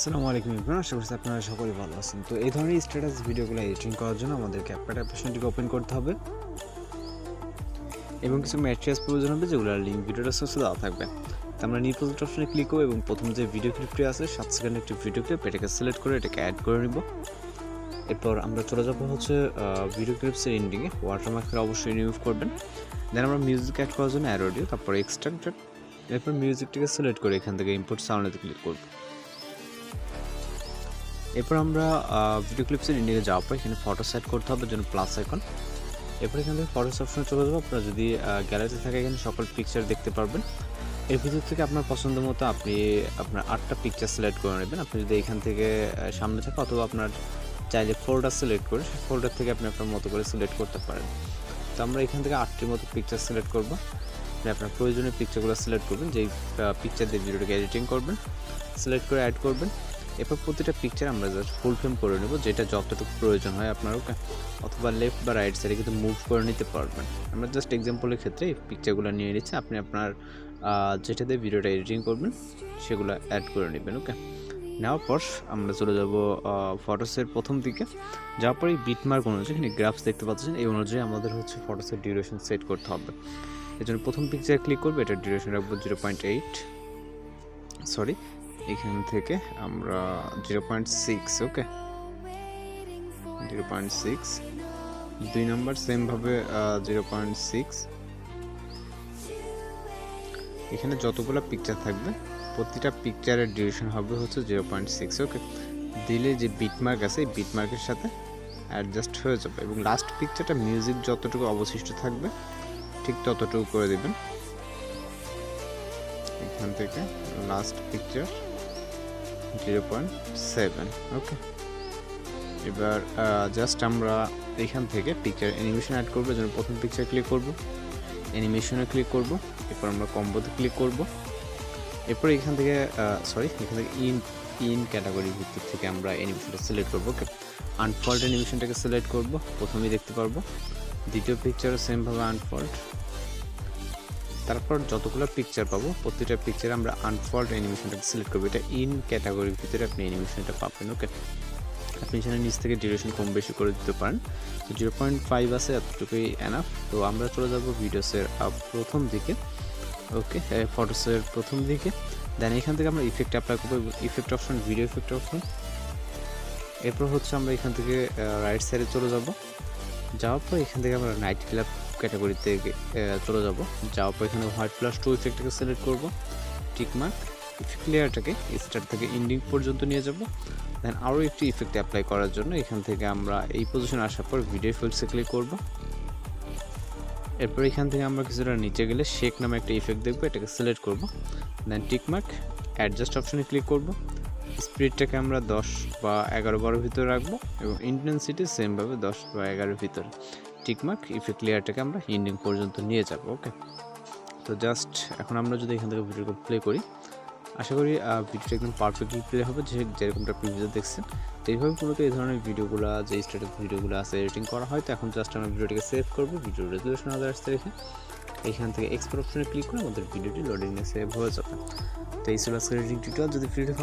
আসসালামু আলাইকুম ইমরান আশা করছি আপনারা সকলেই ভালো আছেন। তো এই ধরনের স্ট্যাটাস ভিডিওগুলো এডিটিং করার জন্য আমাদের ক্যাপকাট অ্যাপ্লিকেশনটিকে ওপেন করতে হবে। এবং কিছু ম্যাট্রিয়াস প্রয়োজন হবে যেগুলোর লিঙ্ক ভিডিওটা সোর্সে দেওয়া থাকবে। তো আমরা নিউ প্রজেক্ট অপশনে ক্লিক করব এবং প্রথম যে ভিডিও ক্লিপটি আছে, সাত সেকেন্ড একটি ভিডিও ক্লিপ এটাকে সিলেক্ট করে এটাকে অ্যাড করে নিব। এরপর আমরা চলে যাব হচ্ছে ভিডিও ক্লিপসের এন্ডিংয়ে ওয়াটারমার্কের অবশ্যই রিমুভ করবেন। দেন আমরা মিউজিক অ্যাড করার জন্য অ্যারোডিও তারপর এক্সট্রাক্টেড এরপর মিউজিকটিকে সিলেক্ট করে এখান থেকে ইম্পোর্ট সাউন্ডেতে ক্লিক করব। এরপর আমরা ভিডিও ক্লিপসের ইন্ডিকে যাওয়ার পর এখানে ফটো সেট করতে হবে জন্য প্লাস আইকন এরপর এখান থেকে ফটোস অপশনে চলে যাব। আপনারা যদি গ্যালারিতে থাকে এখানে সকল পিকচার দেখতে পারবেন, এর ভিতর থেকে আপনার পছন্দ মতো আপনি আপনার আটটা পিকচার সিলেক্ট করে নেবেন। আপনি যদি এখান থেকে সামনে থাকে অথবা আপনার চাইলে ফোল্ডার সিলেক্ট করে, সেই ফোল্ডার থেকে আপনি আপনার মতো করে সিলেক্ট করতে পারেন। তো আমরা এখান থেকে আটটির মতো পিকচার সিলেক্ট করব। আপনি আপনার প্রয়োজনীয় পিকচারগুলো সিলেক্ট করবেন, যেই পিকচার দিয়ে ভিডিওটাকে এডিটিং করবেন সিলেক্ট করে অ্যাড করবেন। এরপর প্রতিটা পিকচার আমরা জাস্ট ফুল ফ্রেম করে নেব, যেটা যতটুকু প্রয়োজন হয় আপনার ওকে, অথবা লেফট বা রাইট সাইডে কিন্তু মুভ করে নিতে পারবেন। আমরা জাস্ট এক্সাম্পলের ক্ষেত্রে এই পিকচারগুলো নিয়ে নিচ্ছি, আপনি আপনার যেটা দিয়ে ভিডিওটা এডিটিং করবেন, সেগুলো অ্যাড করে নেবেন ওকে নেওয়ার পর আমরা চলে যাব ফটোসের প্রথম দিকে। যাওয়ার পরে বিটমার্ক অনুযায়ী, এখানে গ্রাফস দেখতে পাচ্ছেন, এই অনুযায়ী আমাদের হচ্ছে ফটোসের ডিউরেশন সেট করতে হবে। এর জন্য প্রথম পিকচার ক্লিক করব এটার ডিউরেশন রাখব জিরো পয়েন্ট এইট সরি এখান থেকে আমরা zero point six, okay? Zero point six. দুই নম্বর সেমভাবে জিরো পয়েন্ট সিক্স। এখানে যতগুলো পিকচার থাকবে, প্রতিটা পিকচারের ডিউরেশন হবে হচ্ছে জিরো পয়েন্ট সিক্স, ওকে? দিলে যে বিটমার্ক আছে, এই বিটমার্কের সাথে অ্যাডজাস্ট হয়ে যাবে। এবং লাস্ট পিকচারটা মিউজিক যতটুকু অবশিষ্ট থাকবে, ঠিক ততটুকু করে দেবেন। এখান থেকে last picture zero point seven okay এবার জাস্ট আমরা এখান থেকে পিকচার অ্যানিমেশন অ্যাড করব, যেন প্রথম পিকচার ক্লিক করব অ্যানিমেশনে ক্লিক করব, এরপর আমরা কম্বোতে ক্লিক করব। এরপর এখান থেকে সরি এখান থেকে ইন ইন ক্যাটাগরি ভিত্তিক থেকে আমরা অ্যানিমেশনটা সিলেক্ট করব ওকে আনফল্ট অ্যানিমেশনটাকে সিলেক্ট করব, প্রথমেই দেখতে পারব। দ্বিতীয় পিকচারও সেমভাবে আনফল্ট তারপর যতগুলো পিকচার পাবো, প্রতিটা পিকচারে আমরা আনফল্ড অ্যানিমেশনটাকে সিলেক্ট করব। এটা ইন ক্যাটাগরির ভিতরে আপনি অ্যানিমেশনটা পাবেন ওকে আপনি এখানে নিচ থেকে ডিউরেশন কম বেশি করে দিতে পারেন। তো জিরো পয়েন্ট ফাইভ আছে, এতটুকুই এনাফ তো আমরা চলে যাব ভিডিওসের প্রথম দিকে ওকে ফটোসের প্রথম দিকে। দেন এখান থেকে আমরা ইফেক্ট অ্যাপ্লাই করব effect option video effect option এরপর হচ্ছে আমরা এখান থেকে রাইট সাইডে চলে যাব। যাওয়ার পর এখান থেকে আমরা নাইট ক্লাব ক্যাটাগরিতে চলে যাব। যাওয়ার পর এখানে হোয়াইট প্লাস টু ইফেক্টটাকে সিলেক্ট করব। টিকমার্ক ইফেক্ট লেয়ারটাকে স্টার্ট থেকে ইন্ডিং পর্যন্ত নিয়ে যাব। দেন আরও একটি ইফেক্ট অ্যাপ্লাই করার জন্য এখান থেকে আমরা এই পজিশনে আসার পর ভিডিও ইফেক্টসে ক্লিক করব। এরপর এখান থেকে আমরা কিছুটা নিচে গেলে শেক নামে একটা ইফেক্ট দেখব, এটাকে সিলেক্ট করব। দেন টিকমার্ক অ্যাডজাস্ট অপশনে ক্লিক করব। স্পিডটাকে আমরা দশ বা এগারো বারোর ভিতরে রাখব এবং ইন্টেন্সিটি সেমভাবে দশ বা এগারোর ভিতরে। টিকমার্ক ইফেক্ট লেয়ারটাকে আমরা ইন্ডিং পর্যন্ত নিয়ে যাব ওকে তো জাস্ট এখন আমরা যদি এখান থেকে ভিডিওটা প্লে করি, আশা করি ভিডিওটা একদম পারফেক্টলি প্লে হবে, যে যেরকমটা প্রিভিউতে দেখছেন। তো এইভাবে মূলত এই ধরনের ভিডিওগুলো, যে স্ট্যাটাস ভিডিওগুলো আছে এডিটিং করা হয়, তো এখন জাস্ট আমরা ভিডিওটাকে সেভ করব, ভিডিও রেজলিউশন আলাদা আসতে রেখে এখান থেকে এক্সপোর্ট অপশনে ক্লিক করে আমাদের ভিডিওটি লোডিংয়ে সেভ হয়ে যাবে। তো এই ছিল আজকের টিউটোরিয়াল যদি ভিডিও